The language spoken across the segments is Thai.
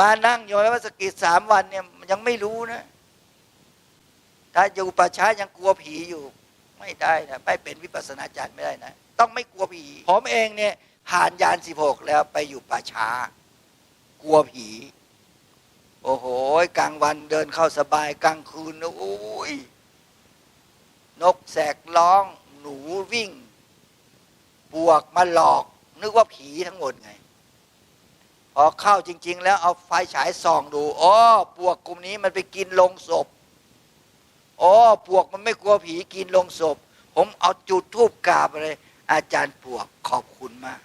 มานั่งอยู่ในวัดสกิจสามวันเนี่ยยังไม่รู้นะ ถ้าอยู่ป่าช้ายังกลัวผีอยู่ ไม่ได้นะไม่เป็นวิปัสสนาจารย์ไม่ได้นะ ต้องไม่กลัวผี ผมเองเนี่ยผ่านยานสิบหกแล้วไปอยู่ป่าช้า กลัวผี โอ้โหกลางวันเดินเข้าสบายกลางคืนนะโอ้ยนกแสกร้อง หนูวิ่ง ปวกมาหลอก นึกว่าผีทั้งหมดไง พอเข้าจริง ๆ แล้วเอาไฟฉายส่องดูอ๋อปวกกลุ่มนี้มันไปกินลงศพอ๋อปวกมันไม่กลัวผีกินลงศพ ผมเอาจุดทูบกราบเลย อาจารย์ปวกขอบคุณมาก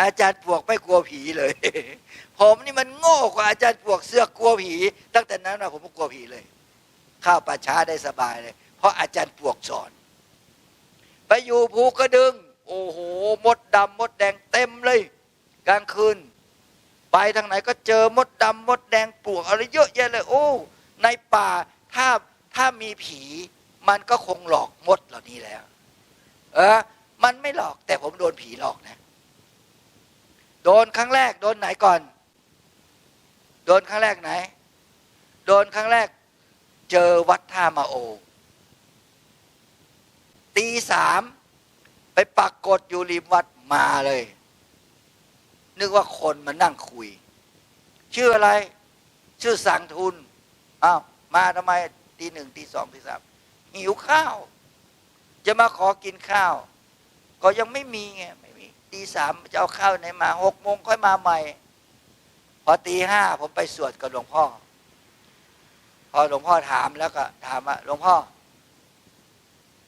อาจารย์ปวกไม่กลัวผีเลย ผมนี่มันโง่กว่าอาจารย์ปวกเสื้อกลัวผี ตั้งแต่นั้นนะผมก็กลัวผีเลย เข้าป่าช้าได้สบายเลย เพราะอาจารย์ปวกสอน ไปอยู่ภูกระดึง โอ้โหมดดำมดแดงเต็มเลย กลางคืน ไปทางไหนก็เจอมดดำมดแดงปลวกอะไรเยอะแยะเลย โอ้ ในป่าถ้าถ้ามีผีมันก็คงหลอกมดเหล่านี้แล้ว เออ มันไม่หลอกแต่ผมโดนผีหลอกนะ โดนครั้งแรก โดนไหนก่อน โดนครั้งแรกไหน โดนครั้งแรก เจอวัดท่ามาโอ ตีสามไปปักกดอยู่ริมวัดมาเลย นึกว่าคนมานั่งคุย ชื่ออะไร ชื่อสังทุนอ้าวมาทำไมตีหนึ่งตีสองตีสามหิวข้าว จะมาขอกินข้าว ก็ยังไม่มีไงไม่มีตีสามจะเอาข้าวไหนมาหกโมงค่อยมาใหม่ พอตีห้าผมไปสวดกับหลวงพ่อ พอหลวงพ่อถามแล้วก็ถามว่าหลวงพ่อ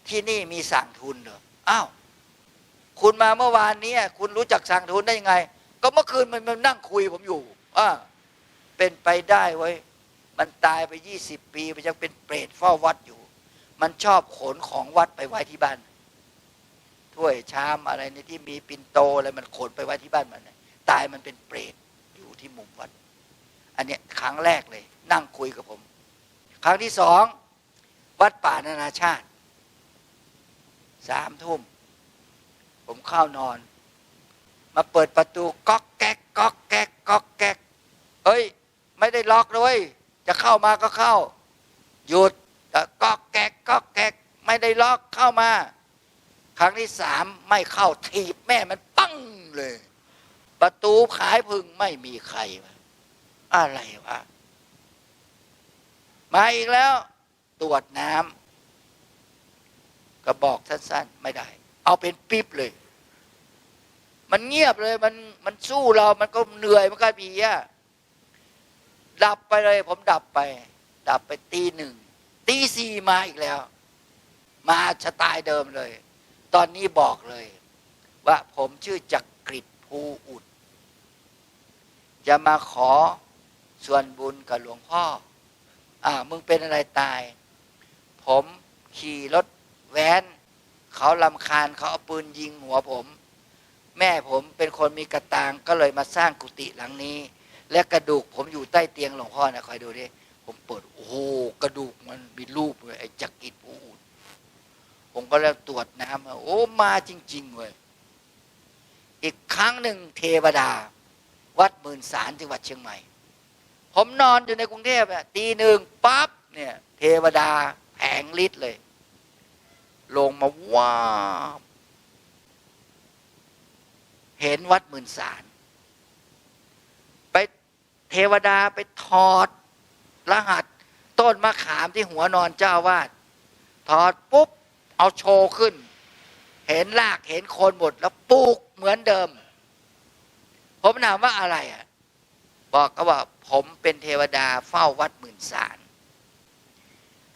ที่นี่มีสั่งทุนเหรออ้าวคุณมาเมื่อวานนี้คุณรู้จักสั่งทุนได้ยังไง ก็เมื่อคืนมันมันนั่งคุยผมอยู่อ่าเป็นไปได้ไว้ มันตายไปยี่สิบปีมันยังเป็นเปรตเฝ้าวัดอยู่ มันชอบขนของวัดไปไว้ที่บ้าน ถ้วยชามอะไรในที่มีปินโตอะไรมันขนไปไว้ที่บ้านมันตายมันเป็นเปรตอยู่ที่มุมวัด อันเนี้ยครั้งแรกเลย นั่งคุยกับผม ครั้งที่สองวัดป่านานาชาติสามทุ่ม ผมเข้านอน มาเปิดประตูก๊อกแก๊กก๊อกแก๊กก๊อกแก๊กเอ้ย ไม่ได้ล็อกเลยจะเข้ามาก็เข้า หยุดก๊อกแก๊กก๊อกแก๊กไม่ได้ล็อกเข้ามา ครั้งที่สามไม่เข้าถีบแม่มันปั้งเลย ประตูขายพึ่งไม่มีใครวะอะไรวะมาอีกแล้วตรวจน้ำก็บอกสั้นๆ ไม่ได้ เอาเป็นปิ๊บเลย มันเงียบเลยมันมันสู้เรา มันก็เหนื่อยมันก็พีอะดับไปเลย ผมดับไป ดับไปตีหนึ่งตีสี่มาอีกแล้ว มาชะตายเดิมเลย ตอนนี้บอกเลย ว่าผมชื่อจักริดภูอุดจะมาขอส่วนบุญกับหลวงพ่อ อ่า มึงเป็นอะไรตาย ผมขี่รถแว้น เขาลำคาญเขาเอาปืนยิงหัวผม แม่ผมเป็นคนมีกระตางก็เลยมาสร้างกุฏิหลังนี้ และกระดูกผมอยู่ใต้เตียงหลวงพ่อนะคอยดูดิผมเปิดโอ้โหกระดูกมันมีรูปเลยไอ้จักริดภูดผมก็แล้วตรวจน้ำโอ้มาจริงๆเว้ยอีกครั้งหนึ่งเทวดา วัดหมื่นสารจังหวัดเชียงใหม่ ผมนอนอยู่ในกรุงเทพอะตีหนึ่งปั๊บเนี่ย เทวดาแผงฤทธิ์เลย ลงมาว้า เห็นวัดหมื่นสาร ไปเทวดาไปถอด รหัส ต้นมะขามที่หัวนอนเจ้าวาดถอดปุ๊บ เอาโชว์ขึ้น เห็นรากเห็นโคนหมด แล้วปลูกเหมือนเดิม ผมถามว่าอะไรอะ บอกก็ว่าผมเป็นเทวดาเฝ้าวัดหมื่นสาร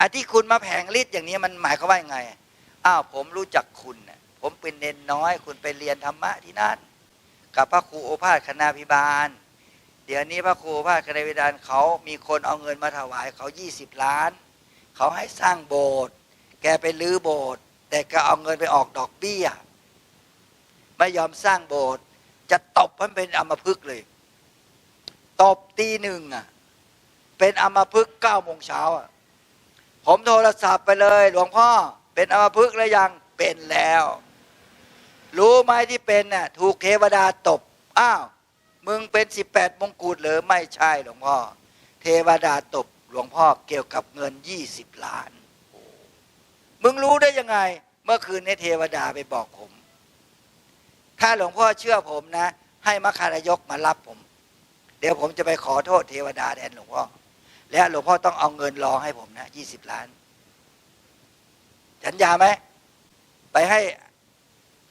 อันที่คุณมาแผงฤทธิ์อย่างนี้มันหมายความว่ายังไง อ้าวผมรู้จักคุณนะผมเป็นเนนน้อย คุณไปเรียนธรรมะที่นั่น กับพระครูโอภาสคณาพิบาล เดี๋ยวนี้พระครูโอภาสคณาพิบาลเขามีคนเอาเงินมาถวายเขายี่สิบล้าน เขาให้สร้างโบสถ์แกไปลื้อโบสถ์แต่ก็เอาเงินไปออกดอกเบี้ย ไม่ยอมสร้างโบสถ์จะตบมันเป็นอมพึกเลย ตบตีหนึ่งอะ เป็นอมพึกเก้าโมงเช้าอะ ผมโทรศัพท์ไปเลย หลวงพ่อ เป็นอมพึกแล้วยังเป็นแล้ว รู้ไหมที่เป็นน่ะถูกเทวดาตบ อ้าว มึงเป็นสิบแปดมงกุฎหรือไม่ใช่หลวงพ่อ เทวดาตบหลวงพ่อเกี่ยวกับเงินยี่สิบล้าน มึงรู้ได้ยังไง เมื่อคืนนี้เทวดาไปบอกผม ถ้าหลวงพ่อเชื่อผมนะ ให้มคารายกมารับผม เดี๋ยวผมจะไปขอโทษเทวดาแทนหลวงพ่อ และหลวงพ่อต้องเอาเงินรองให้ผมนะยี่สิบล้าน สัญญาไหมไปให้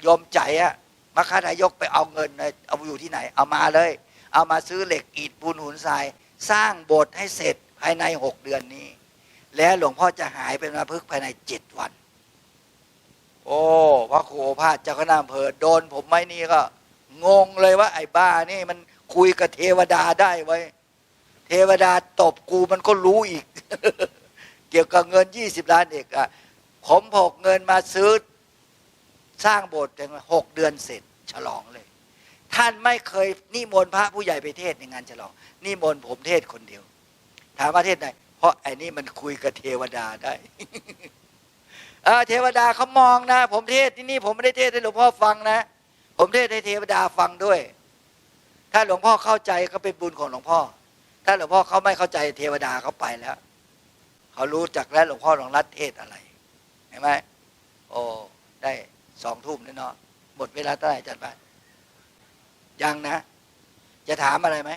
ยมใจอะมคารายกไปเอาเงินเอาอยู่ที่ไหน เอามาเลย เอามาซื้อเหล็กอิฐปูนหุนทราย สร้างโบสถ์ให้เสร็จภายในหกเดือนนี้ และหลวงพ่อจะหายเป็นมาพึกภายในเจ็ดวัน โอ้พระครูโอภาสเจ้าคณะอำเภอโดน ผมไหมนี่ก็ งงเลยว่า ไอ้บ้านี่มันคุยกับเทวดาได้ไว้ เทวดาตบกูมันก็รู้อีก เกี่ยวกับเงินยี่สิบล้านเอกอะผมพกเงินมาซื้อ สร้างโบสถ์แต่หกเดือนเสร็จฉลองเลย ท่านไม่เคยนิมนต์พระผู้ใหญ่ไปเทศในงานฉลองนิมนต์ผมเทศคนเดียว ถามว่าเทศไหนเพราะไอ้นี่มันคุยกับเทวดาได้เทวดาเขามองนะ ผมเทศที่นี่ผมไม่ได้เทศให้หลวงพ่อฟังนะ ผมเทศให้เทวดาฟังด้วย ถ้าหลวงพ่อเข้าใจก็เป็นบุญของหลวงพ่อ ถ้าหลวงพ่อเขาไม่เข้าใจเทวดาเขาไปแล้วเขารู้จักแล้วหลวงพ่อหลวงรัตเทศอะไรเห็นไหมโอ้ได้ สองทุ่มเนาะหมดเวลาเท่าไหร่จัดไปยังนะ จะถามอะไรไหม